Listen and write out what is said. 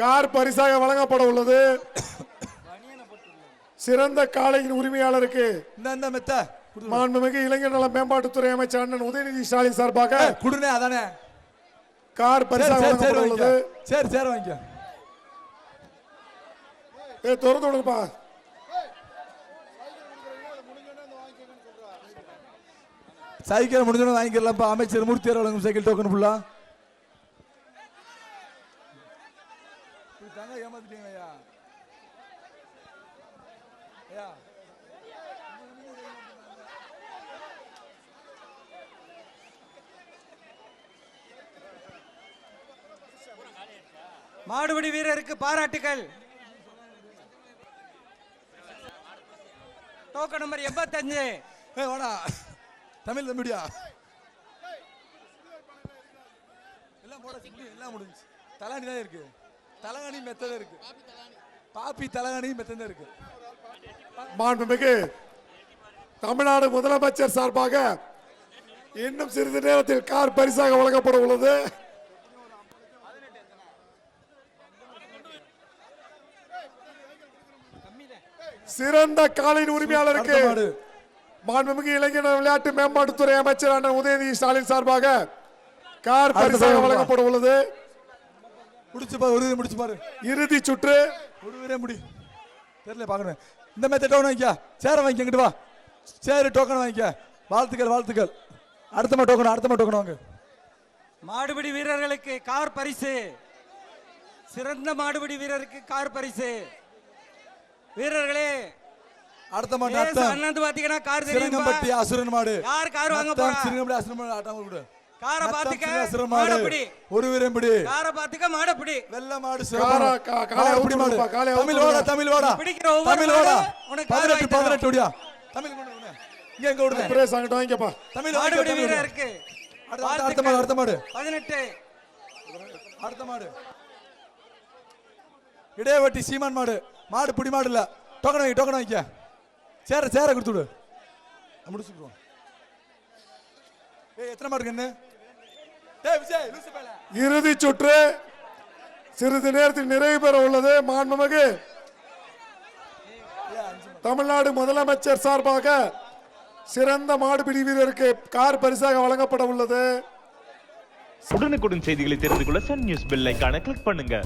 Car பரிசாக வழங்கப்பட உள்ளது. சிறந்த காளையின் உரிமையாளருக்கு. மாண்புமிகு இளைஞர் நல மேம்பாட்டுத்துறை அமைச்சர் அண்ணன் உதயநிதி ஸ்டாலின் சார்பாக குடுனே அதானே? கார் பரிசாக வழங்கப்பட உள்ளது. சரி சரி வாங்கிக்க ஏ திறந்து விடுங்கப்பா. சைக்கிள் முடிஞ்சோன்னு வாங்கிக்கலாம்ப்பா அமைச்சர் மூர்த்தி வழங்கும் சைக்கிள் டோக்கன் ஃபுல்லா தாங்க ஏமாத்திட்டீங்க ஐயா. ஐயா. மாடுபிடி வீரருக்கு பாராட்டுகள் டோக்கன் நம்பர் எண்பத்தஞ்சு. வாடா. தமிழ் தம்பிடியா? எல்லாம் முடியும் எல்லாம் முடிஞ்சு. தலாணி தான் இருக்கு. தலகாணி மெத்ததான் இருக்கு. பாப்பி தலகாணி. மெத்ததான் இருக்கு. மாண்புமிகு தமிழ்நாடு முதலமைச்சர் சார்பாக இன்னும் சிறிது நேரத்தில் கார் பரிசாக வழங்கப்பட உள்ளது. சிறந்த காலையின் உரிமையாளருக்கு மாண்புமிகு இளைஞர் விளையாட்டு மேம்பாட்டுத்துறை அமைச்சர் அண்ணன் உதயநிதி ஸ்டாலின் சார்பாக கார் பரிசாக. வழங்கப்பட உள்ளது. முடிச்சு பாரு ஒரு முடிச்சு பாரு. இறுதி சுற்று. ஒரு வீரே முடி. தெரியல பார்க்கணும். இந்த மெத்த டோக்கன் வாங்கிக்க. சேர வாங்கிக்க இங்கிட்டு வா. சரி டோக்கன் வாங்கிக்க. வாழ்த்துக்கள் வாழ்த்துக்கள். அடுத்த மா டோக்கன் அடுத்த மா டோக்கன் வாங்க. மாடுபிடி வீரர்களுக்கு கார் பரிசு. சிறந்த மாடுபிடி வீரருக்கு கார் பரிசு. வீரர்களே அடுத்த மா லேசா நத்தம். அண்ணாந்து பாத்தீங்கன்னா கார் சிறங்கம்பட்டி தெரியும் அசுரன் மாடு. யார் கார் வாங்க போறா? சிறங்கம்பட்டி அசுரன் மாடு ஆட்டாம கொடு காரை பாத்துக்க, மாடு மாடப்பிடி. ஒரு வீரன் பிடி. காரை பாத்துக்க மாடப்பிடி. வெள்ள மாடு காரா, சிறப்பான கா- காலை மாடு மாடு? காலை தமிழ் வாடா விடு. தமிழ் வாடா. பிடிக்கிற ஒவ்வொரு தமிழ் வாடா. மாடும் உனக்கு தமிழ் கொண்டு. இங்க எங்க விடுங்க? பிரேஸ் அங்கிட்ட தமிழ் தமிழ் விடுங்க. வீரருக்கு அடுத்த- மாடு அடுத்த மாடு. பதினெட்டு. அடுத்த மாடு. இடையவட்டி சீமான் மாடு. மாடு புடி மாடு இல்ல. டோக்கன் வாங்கி டோக்கன் வாங்கிக்க. சேர சேர கொடுத்து விடு. முடிச்சுக்குவோம் ஏய் எத்தனை மாடு இருக்கு இறுதி சுற்று. சிறிது நேரத்தில் நிறைவு பெற உள்ளது மாண்புமிகு தமிழ்நாடு முதலமைச்சர் சார்பாக சிறந்த மாடுபிடி வீரருக்கு கார் பரிசாக வழங்கப்பட உள்ளது. உடனுக்குடன் செய்திகளை தெரிந்து கொள்ள சன் நியூஸ் பெல் ஐகானை கிளிக் பண்ணுங்க.